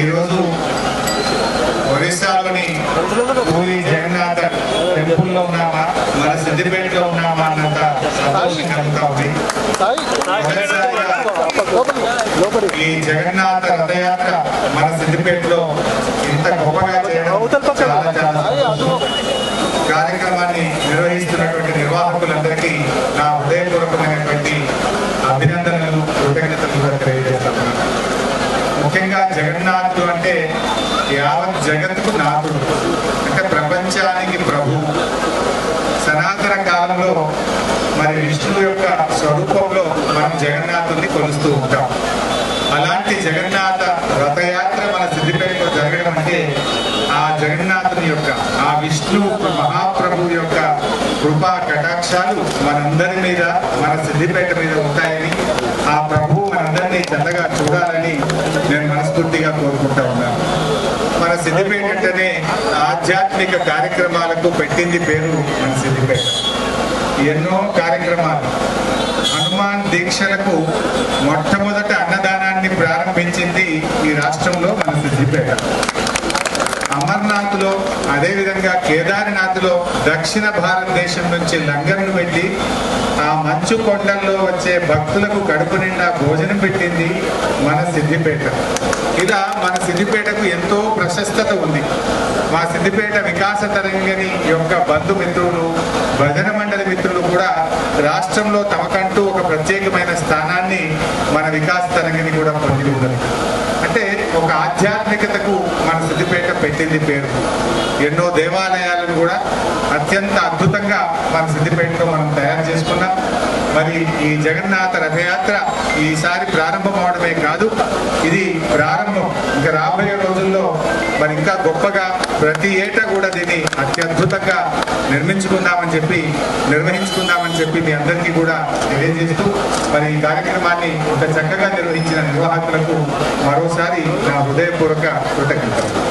ఈరోజు ఒరిస్సాలోని పూరి జగన్నాథ టెంపుల్లో ఉన్నామా? మన సిద్దిపేటలో ఉన్నామా అన్నంత సంతోషం కలుగుతా ఉంది ఈ జగన్నాథ రథయాత్ర మన సిద్దిపేటలో ఇంత గొప్పగా చేయడం చాలా చాలా కార్యక్రమాన్ని నిర్వహిస్తున్నటువంటి నిర్వాహకులందరికీ నా హృదయపూర్వకమైనటువంటి అభినందనలు కృతజ్ఞతలు కూడా తెలియజేస్తున్నాను ముఖ్యంగా జగన్నాథుడు అంటే యావత్ జగత్తుకు నాథుడు. అంటే ప్రపంచానికి ప్రభు. సనాతన కాలంలో మరి విష్ణువు యొక్క స్వరూపంలో మనం జగన్నాథుడిని కొలుస్తూ ఉంటాం. అలాంటి జగన్నాథ రథయాత్ర మన సిద్దిపేటలో జరగడం అంటే ఆ జగన్నాథుని యొక్క ఆ విష్ణు మహాప్రభు యొక్క కృపా కటాక్షాలు మనందరి మీద మన సిద్దిపేట మీద ఉంటాయని ఆ ప్రభు మనందరినీ చల్లగా చూడాలని నేను మనస్ఫూర్తిగా కోరుకుంటా ఉన్నాను. మన సిద్దిపేట అంటేనే ఆధ్యాత్మిక కార్యక్రమాలకు పెట్టింది పేరు మన సిద్దిపేట. ఎన్నో కార్యక్రమాలు. హనుమాన్ దీక్షలకు మొట్టమొదట అన్నదానాన్ని ప్రారంభించింది ఈ రాష్ట్రంలో మన సిద్దిపేట. అమర్నాథ్లో అదేవిధంగా కేదార్నాథ్లో దక్షిణ భారతదేశం నుంచి లంగర్ను పెట్టి ఆ మంచు కొండల్లో వచ్చే భక్తులకు కడుపు నిండా భోజనం పెట్టింది మన సిద్దిపేట. ఇలా మన సిద్దిపేటకు ఎంతో ప్రశస్తత ఉంది. మా సిద్దిపేట వికాస తరంగని యొక్క బంధుమిత్రులు భజన మండలి మిత్రులు కూడా రాష్ట్రంలో తమకంటూ ఒక ప్రత్యేకమైన స్థానాన్ని మన వికాస తరంగని కూడా పొంది ఉండదు అంటే ఒక ఆధ్యాత్మికతకు మన సిద్దిపేట పెట్టింది పేరు. ఎన్నో దేవాలయాలను కూడా అత్యంత అద్భుతంగా మన సిద్దిపేటలో మనం తయారు చేసుకున్నాం. మరి ఈ జగన్నాథ రథయాత్ర ఈసారి ప్రారంభం అవడమే కాదు ఇది ప్రారంభం. ఇంకా రాబోయే రోజుల్లో మరి ఇంకా గొప్పగా ప్రతి ఏటా కూడా దీన్ని అత్యద్భుతంగా నిర్మించుకుందామని చెప్పి నిర్వహించుకుందామని చెప్పి మీ అందరికీ కూడా తెలియజేస్తూ మరి ఈ కార్యక్రమాన్ని ఇంత చక్కగా నిర్వహించిన నిర్వాహకులకు మరోసారి నా హృదయపూర్వక కృతజ్ఞతలు.